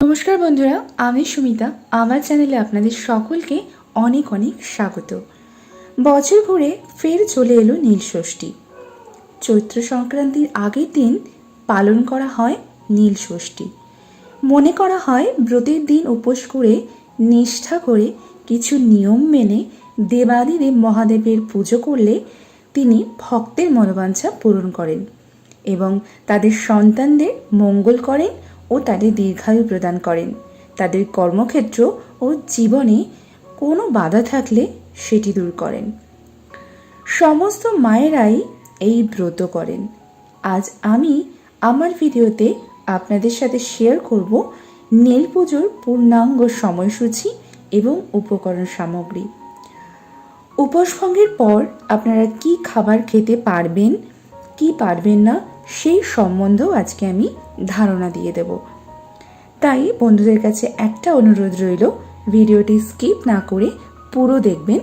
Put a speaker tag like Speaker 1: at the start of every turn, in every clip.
Speaker 1: নমস্কার বন্ধুরা, আমি সুমিতা। আমার চ্যানেলে আপনাদের সকলকে অনেক অনেক স্বাগত। বছর ঘুরে ফের চলে এলো নীল ষষ্ঠী। চৈত্র সংক্রান্তির আগের দিন পালন করা হয় নীল ষষ্ঠী। মনে করা হয় ব্রতের দিন উপোস করে, নিষ্ঠা করে কিছু নিয়ম মেনে দেবাদিদেব মহাদেবের পুজো করলে তিনি ভক্তের মনোবাঞ্ছা পূরণ করেন এবং তাদের সন্তানদের মঙ্গল করেন ও তাদের দীর্ঘায়ু প্রদান করেন। তাদের কর্মক্ষেত্র ও জীবনে কোনো বাধা থাকলে সেটি দূর করেন। সমস্ত মায়েরাই এই ব্রত করেন। আজ আমি আমার ভিডিওতে আপনাদের সাথে শেয়ার করব নীল পুজোর পূর্ণাঙ্গ সময়সূচি এবং উপকরণ সামগ্রী। উপোস ভঙ্গের পর আপনারা কি খাবার খেতে পারবেন, কি পারবেন না সেই সম্বন্ধেও আজকে আমি ধারণা দিয়ে দেব। তাই বন্ধুদের কাছে একটা অনুরোধ রইল, ভিডিওটি স্কিপ না করে পুরো দেখবেন।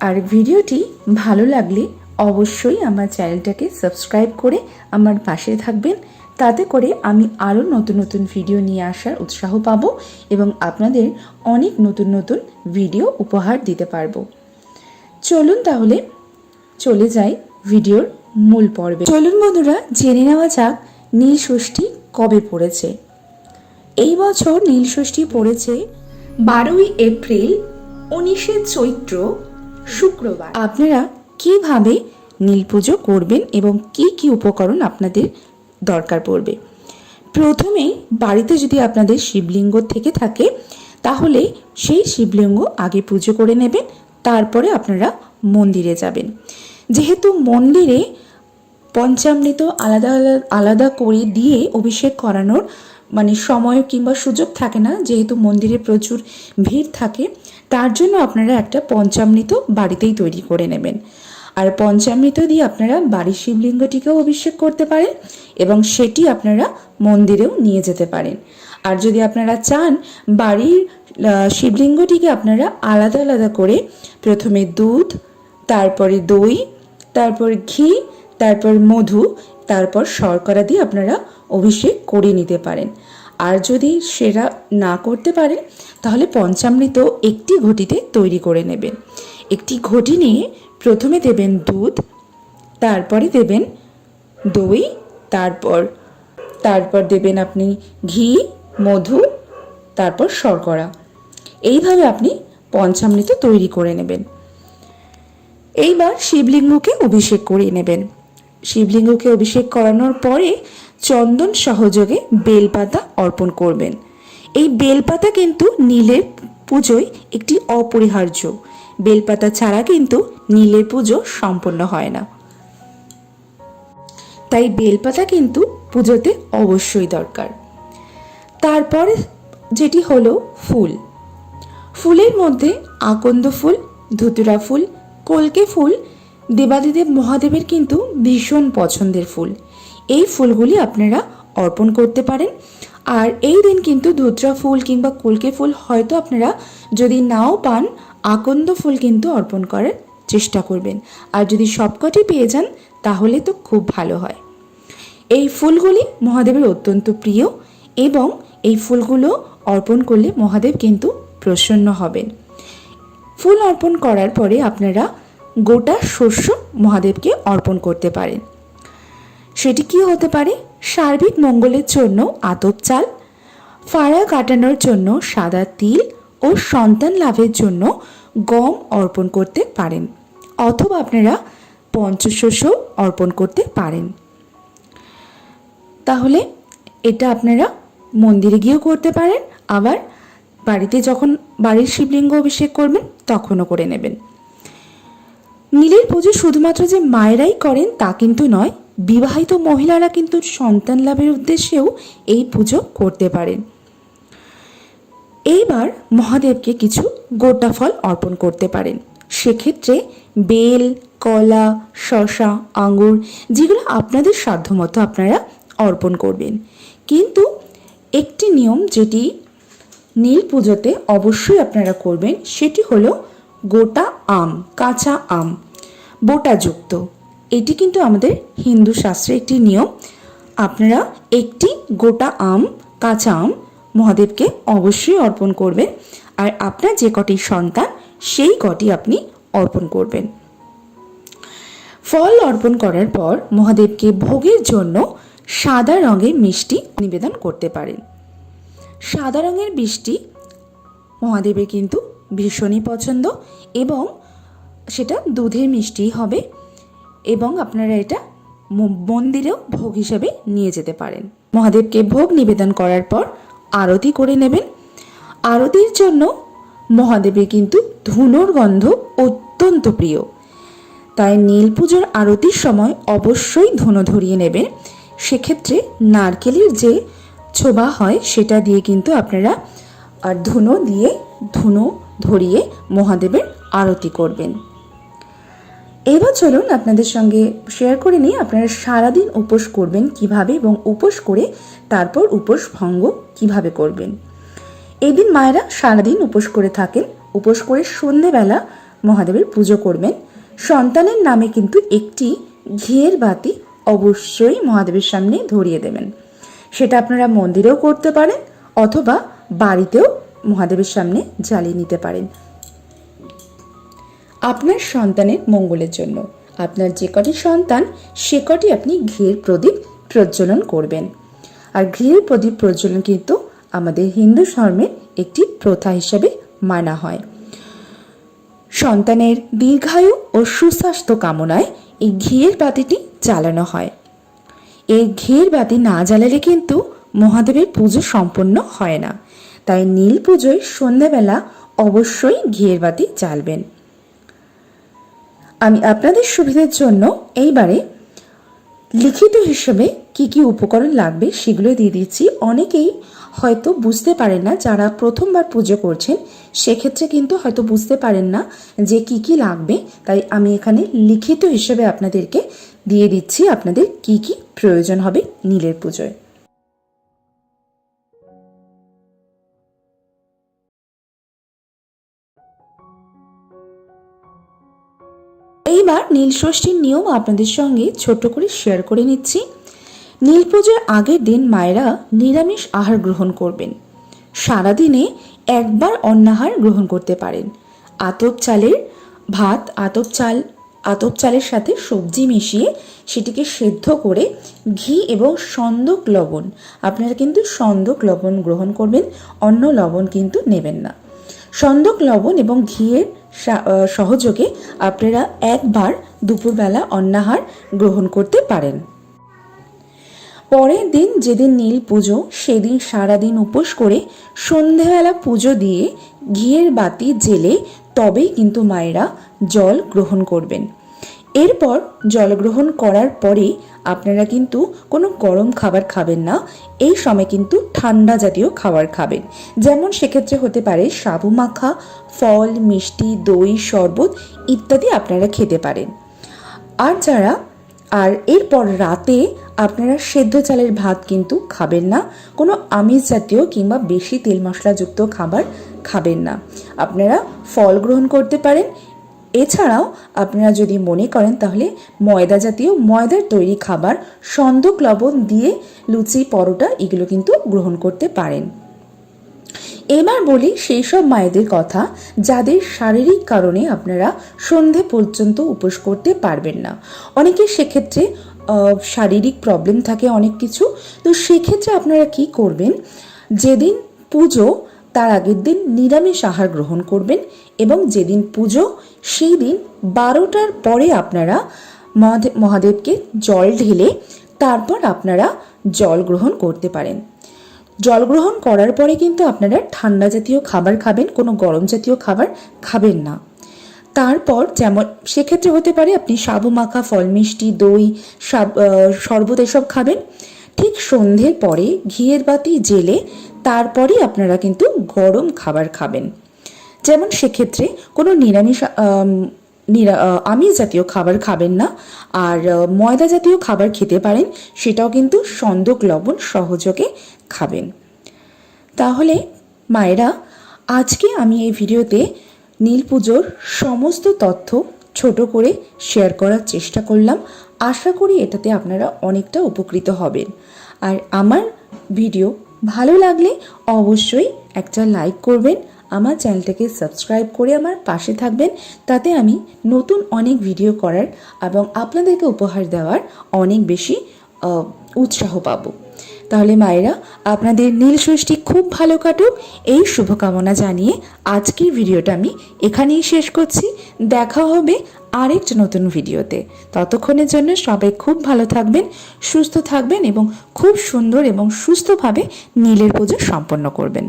Speaker 1: আর ভিডিওটি ভালো লাগলে অবশ্যই আমার চ্যানেলটাকে সাবস্ক্রাইব করে আমার পাশে থাকবেন। তাতে করে আমি আরও নতুন নতুন ভিডিও নিয়ে আসার উৎসাহ পাব এবং আপনাদের অনেক নতুন নতুন ভিডিও উপহার দিতে পারব। চলুন তাহলে চলে যাই ভিডিওর মূল পর্বে। চলুন বন্ধুরা, জেনে নেওয়া যাক নীল ষষ্ঠী কবে পড়েছে। এই বছর নীল ষষ্ঠী পড়েছে বারোই এপ্রিল, উনিশে চৈত্র, শুক্রবার। আপনারা কীভাবে নীল পুজো করবেন এবং কি কি উপকরণ আপনাদের দরকার পড়বে? প্রথমেই বাড়িতে যদি আপনাদের শিবলিঙ্গ থেকে থাকে, তাহলে সেই শিবলিঙ্গ আগে পুজো করে নেবেন, তারপরে আপনারা মন্দিরে যাবেন। যেহেতু মন্দিরে পঞ্চামৃত আলাদা আলাদা করে দিয়ে অভিষেক করানোর মানে সময় কিংবা সুযোগ থাকে না, যেহেতু মন্দিরে প্রচুর ভিড় থাকে, তার জন্য আপনারা একটা পঞ্চামৃত বাড়িতেই তৈরি করে নেবেন। আর পঞ্চামৃত দিয়ে আপনারা বাড়ির শিবলিঙ্গটিকেও অভিষেক করতে পারেন এবং সেটি আপনারা মন্দিরেও নিয়ে যেতে পারেন। আর যদি আপনারা চান, বাড়ির শিবলিঙ্গটিকে আপনারা আলাদা আলাদা করে প্রথমে দুধ, তারপরে দই, তারপর ঘি তারপর মধু, তারপর শর্করা দিয়ে আপনারা অভিষেক করে নিতে পারেন। আর যদি সেরা না করতে পারেন, তাহলে পঞ্চামৃত একটি ঘটিতে তৈরি করে নেবেন। একটি ঘটি নিয়ে প্রথমে দেবেন দুধ, তারপরে দেবেন দই, তারপর তারপর দেবেন আপনি ঘি, মধু, তারপর শর্করা। এইভাবে আপনি পঞ্চামৃত তৈরি করে নেবেন। এইবার শিবলিঙ্গকে অভিষেক করিয়ে নেবেন। শিবলিঙ্গকে অভিষেক করানোর পরে চন্দন সহযোগে বেলপাতা অর্পণ করবেন। এই বেলপাতা কিন্তু নীলের পুজোয় একটি অপরিহার্য। বেলপাতা ছাড়া কিন্তু নীলের পুজো সম্পন্ন হয় না। তাই বেলপাতা কিন্তু পুজোতে অবশ্যই দরকার। তারপর যেটি হলো ফুল। ফুলের মধ্যে আকন্দ ফুল, ধুতুরা ফুল, কলকে ফুল দেবাদিদেব মহাদেবের কিন্তু ভীষণ পছন্দের ফুল। এই ফুলগুলি আপনারা অর্পণ করতে পারেন। আর এই দিন কিন্তু ধুতরা ফুল কিংবা কুলকে ফুল হয়তো আপনারা যদি নাও পান, আকন্দ ফুল কিন্তু অর্পণ করার চেষ্টা করবেন। আর যদি সবকটি পেয়ে যান, তাহলে তো খুব ভালো হয়। এই ফুলগুলি মহাদেবের অত্যন্ত প্রিয় এবং এই ফুলগুলো অর্পণ করলে মহাদেব কিন্তু প্রসন্ন হবেন। ফুল অর্পণ করার পরে আপনারা গোটা শস্য মহাদেবকে অর্পণ করতে পারেন সেটি কি হতে পারে? সার্বিক মঙ্গলের জন্য আতপ চাল, ফাড়া কাটানোর জন্য সাদা তিল ও সন্তান লাভের জন্য গম অর্পণ করতে পারেন অথবা আপনারা পঞ্চশস্য অর্পণ করতে পারেন। তাহলে এটা আপনারা মন্দিরে গিয়েও করতে পারেন, আবার বাড়িতে যখন বাড়ির শিবলিঙ্গ অভিষেক করবেন তখনও করে নেবেন। নীলের পুজো শুধুমাত্র যে মায়েরাই করেন তা কিন্তু নয়, বিবাহিত মহিলারা কিন্তু সন্তান লাভের উদ্দেশ্যেও এই পুজো করতে পারেন। এইবার মহাদেবকে কিছু গোটা ফল অর্পণ করতে পারেন। সেক্ষেত্রে বেল, কলা শশা আঙুর, যেগুলো আপনাদের সাধ্যমতো আপনারা অর্পণ করবেন। কিন্তু একটি নিয়ম যেটি নীল পুজোতে অবশ্যই আপনারা করবেন, সেটি হলো গোটা আম, কাঁচা আম। বোটাযুক্ত। এটি কিন্তু আমাদের হিন্দু শাস্ত্রে একটি নিয়ম। আপনারা একটি গোটা আম, কাঁচা আম মহাদেবকে অবশ্যই অর্পণ করবেন। আর আপনার যে কটি সন্তান, সেই কটি আপনি অর্পণ করবেন। ফল অর্পণ করার পর মহাদেবকে ভোগের জন্য সাদা রঙের মিষ্টি নিবেদন করতে পারেন। সাদা রঙের মিষ্টি মহাদেবের কিন্তু ভীষণই পছন্দ এবং সেটা দুধের মিষ্টিই হবে এবং আপনারা এটা মন্দিরেও ভোগ হিসাবে নিয়ে যেতে পারেন। মহাদেবকে ভোগ নিবেদন করার পর আরতি করে নেবেন। আরতির জন্য মহাদেবের কিন্তু ধুনোর গন্ধ অত্যন্ত প্রিয়। তাই নীল পুজোর আরতির সময় অবশ্যই ধুনো ধরিয়ে নেবেন। সেক্ষেত্রে নারকেলের যে ছোবা হয় সেটা দিয়ে কিন্তু আপনারা আর ধুনো দিয়ে ধুনো ধরিয়ে মহাদেবের আরতি করবেন। এবার চলুন আপনাদের সঙ্গে শেয়ার করে নিই আপনারা সারাদিন উপোস করবেন কীভাবে এবং উপোস করে তারপর উপোস ভঙ্গ কীভাবে করবেন। এদিন দিন মায়েরা সারাদিন উপোস করে থাকেন, উপোস করে সন্ধেবেলা মহাদেবের পুজো করবেন। সন্তানের নামে কিন্তু একটি ঘিয়ের বাতি অবশ্যই মহাদেবের সামনে ধরিয়ে দেবেন। সেটা আপনারা মন্দিরেও করতে পারেন অথবা বাড়িতেও মহাদেবের সামনে জ্বালিয়ে নিতে পারেন। আপনার সন্তানের মঙ্গলের জন্য। আপনার যে কটি সন্তান, সে কটি আপনি ঘিয়ের প্রদীপ প্রজ্বলন করবেন। আর ঘিয়ের প্রদীপ প্রজ্বলন কিন্তু আমাদের হিন্দু ধর্মের একটি প্রথা হিসেবে মানা হয়। সন্তানের দীর্ঘায়ু ও সুস্বাস্থ্য কামনায় এই ঘিয়ের বাতিটি জ্বালানো হয়। এই ঘিয়ের বাতি না জ্বালালে কিন্তু মহাদেবের পুজো সম্পন্ন হয় না। তাই নীল পুজোয় সন্ধ্যাবেলা অবশ্যই ঘিয়ের বাতি জ্বালবেন। আমি আপনাদের সুবিধার জন্য এইবারে লিখিত হিসেবে কি কি উপকরণ লাগবে সেগুলো দিয়ে দিচ্ছি অনেকেই হয়তো বুঝতে পারেন না, যারা প্রথমবার পুজো করছেন, সেক্ষেত্রে কিন্তু হয়তো বুঝতে পারেন না যে কি কি লাগবে। তাই আমি এখানে লিখিত হিসেবে আপনাদেরকে দিয়ে দিচ্ছি, আপনাদের কি কি প্রয়োজন হবে নীলের পুজোয়। এইবার নীল ষষ্ঠীর নিয়ম আপনাদের সঙ্গে ছোট করে শেয়ার করে নিচ্ছি। নীল পুজোর আগের দিন মায়েরা নিরামিষ আহার গ্রহণ করবেন। সারাদিনে একবার অন্নাহার গ্রহণ করতে পারেন। আতপ চালের ভাত, আতপ চাল, আতপ চালের সাথে সবজি মিশিয়ে সেটিকে সেদ্ধ করে ঘি এবং সন্দক লবণ, আপনারা কিন্তু সন্দক লবণ গ্রহণ করবেন, অন্য লবণ কিন্তু নেবেন না। সন্দক লবণ এবং ঘিয়ের সহযোগে আপনারা একবার দুপুরবেলা অন্নাহার গ্রহণ করতে পারেন। পরের দিন যেদিন নীল পুজো, সেদিন সারাদিন উপোস করে সন্ধেবেলা পুজো দিয়ে ঘিয়ের বাতি জেলে তবেই কিন্তু মায়েরা জল গ্রহণ করবেন। এরপর জল গ্রহণ করার পরে আপনারা কিন্তু কোনো গরম খাবার খাবেন না, এই সময় কিন্তু ঠান্ডা জাতীয় খাবার খাবেন। যেমন সেক্ষেত্রে হতে পারে সাবু মাখা, ফল, মিষ্টি, দই, শরবত ইত্যাদি আপনারা খেতে পারেন। আর যারা, আর এরপর রাতে আপনারা সেদ্ধ চালের ভাত কিন্তু খাবেন না, কোনো আমিষ জাতীয় কিংবা বেশি তেল মশলাযুক্ত খাবার খাবেন না। আপনারা ফল গ্রহণ করতে পারেন এছাড়াও আপনারা যদি মনে করেন তাহলে ময়দা জাতীয় ময়দার তৈরি খাবার, সন্দক লবণ দিয়ে লুচি, পরোটা, এগুলো কিন্তু গ্রহণ করতে পারেন। এবার বলি সেই সব মায়েদের কথা যাদের শারীরিক কারণে আপনারা সন্ধে পর্যন্ত উপোস করতে পারবেন না। অনেকের সেক্ষেত্রে শারীরিক প্রবলেম থাকে অনেক কিছু। তো সেক্ষেত্রে আপনারা কি করবেন? যেদিন পুজো তার আগের দিন নিরামিষ আহার গ্রহণ করবেন এবং যেদিন পুজো, সেই দিন বারোটার পরে আপনারা মহাদে- মহাদেবকে জল ঢেলে তারপর আপনারা জল গ্রহণ করতে পারেন। জল গ্রহণ করার পরে কিন্তু আপনারা ঠান্ডা জাতীয় খাবার খাবেন, কোনো গরম জাতীয় খাবার খাবেন না। তারপর যেমন, সেক্ষেত্রে হতে পারে আপনি সাবু মাখা ফল মিষ্টি দই, সাব- শরবত এসব খাবেন। ঠিক সন্ধ্যের পরে ঘিয়ের বাতি জেলে তারপরেই আপনারা কিন্তু গরম খাবার খাবেন। যেমন সেক্ষেত্রে কোনো নিরামিষ নিরা আমিষ জাতীয় খাবার খাবেন না। আর ময়দা জাতীয় খাবার খেতে পারেন, সেটাও কিন্তু সন্দক লবণ সহযোগে খাবেন। তাহলে মায়েরা, আজকে আমি এই ভিডিওতে নীল পুজোর সমস্ত তথ্য ছোট করে শেয়ার করার চেষ্টা করলাম। আশা করি এটাতে আপনারা অনেকটা উপকৃত হবেন। আর আমার ভিডিও ভালো লাগলে অবশ্যই একটা লাইক করবেন, আমার চ্যানেলটাকে সাবস্ক্রাইব করে আমার পাশে থাকবেন, তাতে আমি নতুন অনেক ভিডিও করার এবং আপনাদেরকে উপহার দেওয়ার অনেক বেশি উৎসাহ পাবো। তাহলে মায়েরা, আপনাদের নীল ষষ্ঠী খুব ভালো কাটুক। এই শুভকামনা জানিয়ে আজকের ভিডিওটা আমি এখানেই শেষ করছি। দেখা হবে আরেকটা নতুন ভিডিওতে। ততক্ষণের জন্য সবাই খুব ভালো থাকবেন, সুস্থ থাকবেন এবং খুব সুন্দর এবং সুস্থভাবে নীলের পুজো সম্পন্ন করবেন।